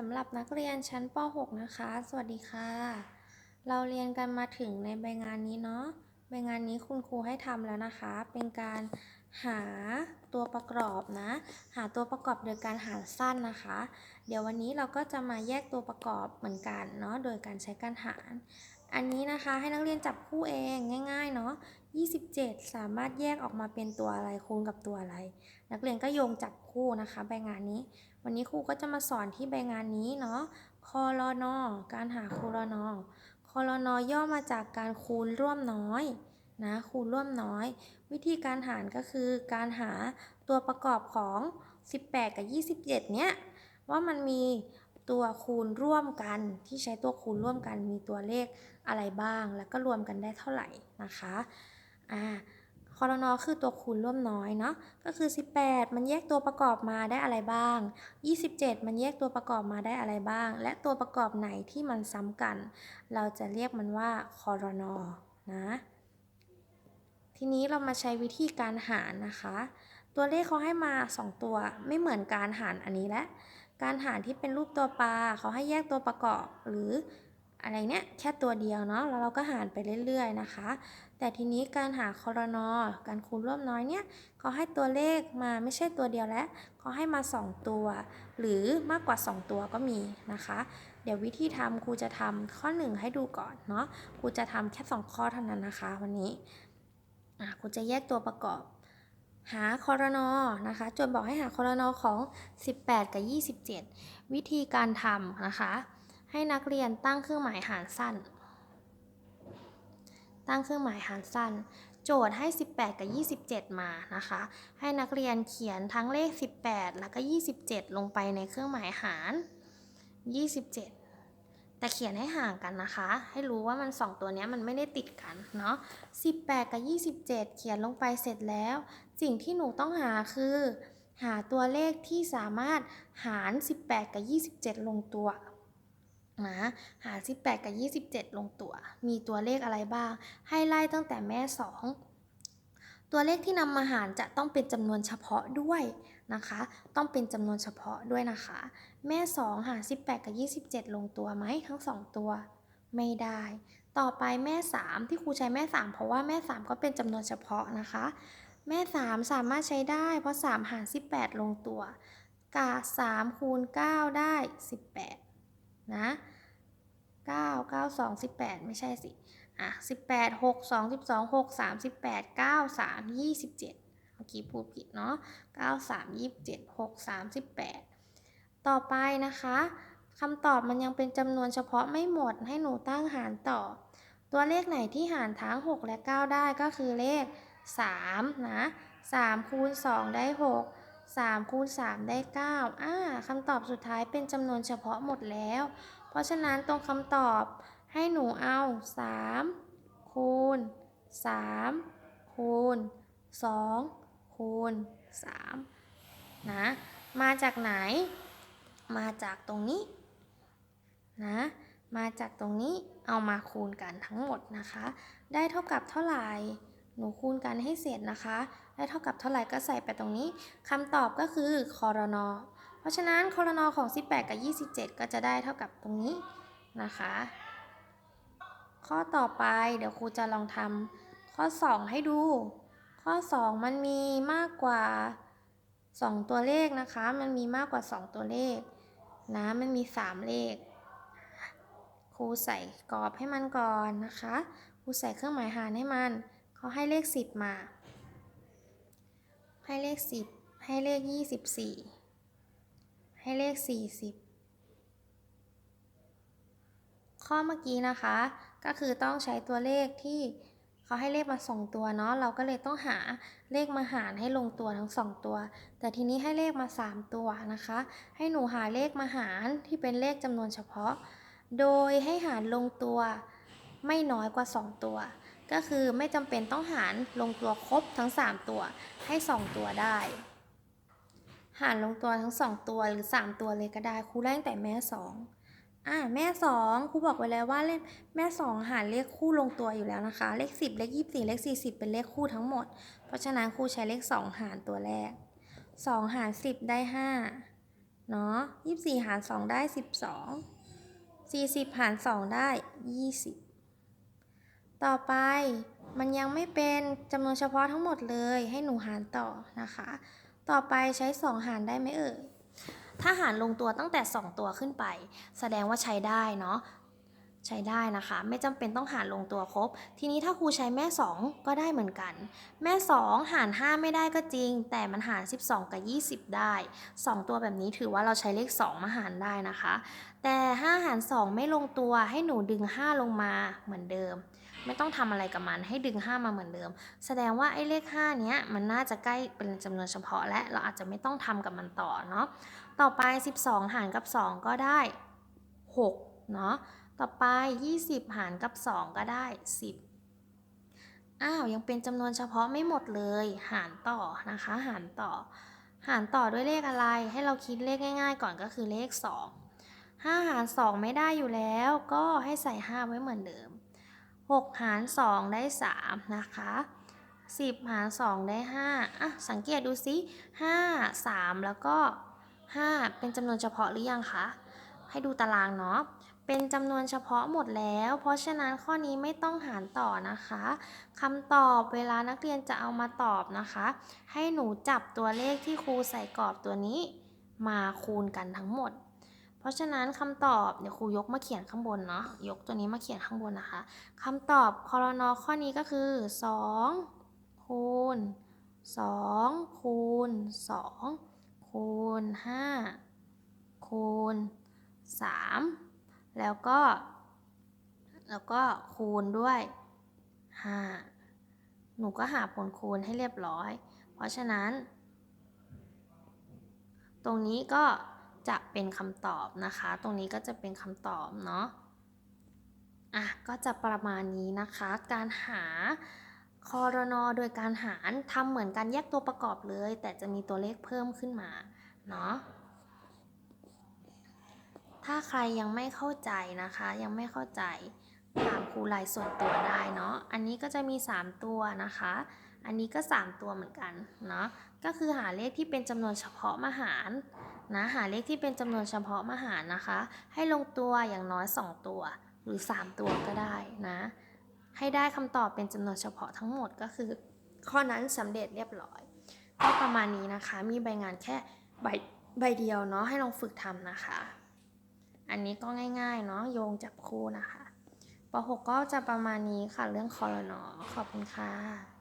สำหรับนักเรียนชั้นป .6 นะคะ สวัสดีค่ะ เราเรียนกันมาถึงในใบงานนี้เนาะ ใบงานนี้คุณครูให้ทำแล้วนะคะ เป็นการหาตัวประกอบนะ หาตัวประกอบโดยการหารสั้นนะคะ เดี๋ยววันนี้เราก็จะมาแยกตัวประกอบเหมือนกันเนาะ โดยการใช้การหาร อันนี้นะคะให้นักเรียนจับคู่เองง่ายๆเนาะ27 สามารถแยกออกมาเป็นตัวอะไรคูณกับตัวอะไร นักเรียนก็โยงจับคู่นะคะ ใบงานนี้ วันนี้ครูก็จะมาสอนที่ใบงานนี้เนาะคอรนอการหาคูรนอคอรนอย่อมาจากการคูณร่วมน้อยนะคูณร่วมน้อย วิธีการหารก็คือการหาตัวประกอบของ 18 กับ 27 เนี้ยว่ามันมีตัวคูณร่วมกันที่ใช้ตัวคูณร่วมกันมีตัวเลขอะไรบ้าง แล้วก็รวมกันได้เท่าไหร่นะคะอ่า คอรนอคือตัวคูณร่วมน้อยเนาะก็คือ 18 มันแยกตัวประกอบมาได้อะไรบ้าง 27 มันแยกตัวประกอบมาได้อะไรบ้าง และตัวประกอบไหนที่มันซ้ำกัน เราจะเรียกมันว่าคอรนอนะทีนี้เรามาใช้วิธีการหารนะคะ ตัวเลขเขาให้มา 2 ตัวไม่เหมือนการหารอันนี้และ การหารที่เป็นรูปตัวปลาเขาให้แยกตัวประกอบหรืออะไรเนี้ยแค่ตัวเดียวเนาะแล้วเราก็หารไปเรื่อยๆนะคะ แต่ทีนี้การหาคอรนอการคูณร่วมน้อยเนี่ยเขาให้ตัวเลขมาไม่ใช่ตัวเดียวแล้วเขาให้มา 2 ตัว หรือมากกว่า 2 ตัวก็มีนะคะ เดี๋ยววิธีทำครูจะทำข้อ 1 ให้ดูก่อนเนาะครูจะทำแค่ 2 ข้อเท่านั้นนะคะ วันนี้ครูจะแยกตัวประกอบ หาคอรนอนะคะจทย์บอกให้หาคอรนอของ 18 กับ 27 วิธีการทำนะคะ ให้นักเรียนตั้งเครื่องหมายหารสั้น ตั้งเครื่องหมายหารสั้น โจทย์ให้ 18 กับ 27 มานะคะ ให้นักเรียนเขียนทั้งเลข 18 แล้วก็ 27 ลงไปในเครื่องหมายหาร 27 แต่เขียนให้ห่างกันนะคะ ให้รู้ว่ามัน 2 ตัวนี้มันไม่ได้ติดกันเนาะ 18 กับ 27 เขียนลงไปเสร็จแล้ว สิ่งที่หนูต้องหาคือ หาตัวเลขที่สามารถหาร 18 กับ 27 ลงตัว นะหา18 กับ 27 ลงตัว มีตัวเลขอะไรบ้าง ให้ไล่ตั้งแต่แม่ 2 ตัวเลขที่นำมาหารจะต้องเป็นจำนวนเฉพาะด้วยนะคะ ต้องเป็นจำนวนเฉพาะด้วยนะคะ แม่ 2 หา18 กับ 27 ลงตัวไหมทั้ง 2 ตัว ไม่ได้ ต่อไปแม่ 3 ที่ครูใช้แม่ 3 เพราะว่าแม่ 3 ก็เป็นจำนวนเฉพาะนะคะ แม่ 3 สามารถใช้ได้ เพราะ 3 หาร 18 ลงตัว กา3คูณ 9 ได้ 18 นะ9 9 2 18 ไม่ใช่สิ อะ 18 6 2 12 6 3 18 9 3 27เมื่อกี้พูดผิดเนาะ9 3 27 6 3 18 ต่อไปนะคะคำตอบมันยังเป็นจำนวนเฉพาะไม่หมดให้หนูตั้งหารต่อ ตัวเลขไหนที่หารทั้ง 6 และ 9 ได้ก็คือเลข 3 นะ 3 คูณ 2 ได้ 6 3คูณ3ได้ 9อ่าคำตอบสุดท้ายเป็นจำนวนเฉพาะหมดแล้ว เพราะฉะนั้นตรงคำตอบให้หนูเอา 3 คูณ 3 คูณ 2 คูณ 3 นะ มาจากไหน มาจากตรงนี้ นะ มาจากตรงนี้เอามาคูณกันทั้งหมดนะคะ ได้เท่ากับเท่าไหร่ หนูคูณกันให้เสร็จนะคะ ได้เท่ากับเท่าไหร่ก็ใส่ไปตรงนี้คำตอบก็คือคอรนอเพราะฉะนั้นคอรนอของ 18 กับ 27 ก็จะได้เท่ากับตรงนี้นะคะ ข้อต่อไปเดี๋ยวครูจะลองทำข้อ 2 ให้ดู ข้อ 2 มันมีมากกว่า 2 ตัวเลขนะคะ มันมีมากกว่า 2 ตัวเลขนะ มันมี 3 เลข ครูใส่กรอบให้มันก่อนนะคะ ครูใส่เครื่องหมายหารให้มัน เขาให้เลข 10 มา ให้เลข10ให้เลข24ให้เลข40ข้อเมื่อกี้นะคะ ก็คือต้องใช้ตัวเลขที่เขาให้เลขมาสองตัวเนาะเราก็เลยต้องหาเลขมาหารให้ลงตัวทั้งสองตัว แต่ทีนี้ให้เลขมา 3 ตัวนะคะ ให้หนูหาเลขมาหารที่เป็นเลขจำนวนเฉพาะ โดยให้หารลงตัวไม่น้อยกว่า 2 ตัว ก็คือไม่จำเป็นต้องหารลงตัวครบทั้ง 3 ตัวให้ 2 ตัวได้ หารลงตัวทั้ง 2 ตัวหรือ 3 ตัวเลยก็ได้ครูแรกแต่แม่ 2 อ่าแม่สองครูบอกไว้แล้วว่าเล่นแม่สองหารเลขคู่ลงตัวอยู่แล้วนะคะ เลขสิบเลขยี่สิบเลขสี่สิบเป็นเลขคู่ทั้งหมด เพราะฉะนั้นครูใช้เลขสองหารตัวแรกสองหารสิบได้ห้าเนาะยี่สี่หารสองได้สิบสองสี่สิบหารสองได้ยี่สิบ ต่อไปมันยังไม่เป็นจำนวนเฉพาะทั้งหมดเลย ให้หนูหารต่อนะคะ ต่อไปใช้สองหารได้ไหมเอ่ย ถ้าหารลงตัวตั้งแต่ 2 ตัวขึ้นไป แสดงว่าใช้ได้เนาะ ใช้ได้นะคะ ไม่จำเป็นต้องหารลงตัวครบ ทีนี้ถ้าครูใช้แม่ 2 ก็ได้เหมือนกัน แม่ 2 หาร 5 ไม่ได้ก็จริง แต่มันหาร 12 กับ 20 ได้ 2 ตัวแบบนี้ถือว่าเราใช้เลข 2 มาหารได้นะคะ แต่ 5 หาร 2 ไม่ลงตัวให้หนูดึง 5 ลงมาเหมือนเดิม ไม่ต้องทำอะไรกับมันให้ดึง 5 มาเหมือนเดิม แสดงว่าไอ้เลข5เนี้ยมันน่าจะใกล้เป็นจำนวนเฉพาะและเราอาจจะไม่ต้องทำกับมันต่อเนาะต่อไป 12 หารกับ 2 ก็ได้ 6 เนาะต่อไป 20 หารกับ 2 ก็ได้ 10 อ้าว ยังเป็นจำนวนเฉพาะไม่หมดเลย หารต่อนะคะ หารต่อ หารต่อด้วยเลขอะไร ให้เราคิดเลขง่าย ๆ ก่อนก็คือเลข 2 5 หาร 2 ไม่ได้อยู่แล้ว ก็ให้ใส่ 5 ไว้เหมือนเดิม 6 หาร 2 ได้ 3 นะคะ 10 หาร 2 ได้ 5 อะ สังเกตดูสิ5 3 แล้วก็ 5 เป็นจำนวนเฉพาะหรือยังคะ ให้ดูตารางเนาะ เป็นจำนวนเฉพาะหมดแล้ว เพราะฉะนั้นข้อนี้ไม่ต้องหารต่อนะคะคำตอบเวลานักเรียนจะเอามาตอบนะคะ ให้หนูจับตัวเลขที่ครูใส่กรอบตัวนี้ มาคูณกันทั้งหมด ราะฉะนั้นคำตอบเดี๋ยวครูยกมาเขียนข้างบนเนาะยกตัวนี้มาเขียนข้างบนนะคะคำตอบคอรนอข้อนี้ก็คือ2คูณ2คูณ2คูณ5คูณ3แล้วก็ แล้วก็คูณด้วย5หนูก็หาผลคูณให้เรียบร้อย เพราะฉะนั้น ตรงนี้ก็ จะเป็นคำตอบนะคะ ตรงนี้ก็จะเป็นคำตอบเนาะอะก็จะประมาณนี้นะคะ การหาคอรนอโดยการหารทำเหมือนการแยกตัวประกอบเลย แต่จะมีตัวเลขเพิ่มขึ้นมาเนาะถ้าใครยังไม่เข้าใจนะคะ ยังไม่เข้าใจถามครูลน์ส่วนตัวได้เนาะอันนี้ก็จะมี 3 ตัวนะคะ อันนี้ก็ 3 ตัวเหมือนกันเนาะก็คือหาเลขที่เป็นจำนวนเฉพาะมาหารนะหาเลขที่เป็นจำนวนเฉพาะมาหารนะคะ ให้ลงตัวอย่างน้อย 2 ตัว หรือ 3 ตัวก็ได้นะให้ได้คำตอบเป็นจำนวนเฉพาะทั้งหมดก็คือ ข้อนั้นสำเร็จเรียบร้อย ก็ประมาณนี้นะคะมีใบงานแค่ใบใบเดียวเนาะให้ลองฝึกทำนะคะ อันนี้ก็ง่ายๆเนาะโยงจับคู่นะคะป .6 ก็จะประมาณนี้ค่ะเรื่องคอรนอขอบคุณค่ะ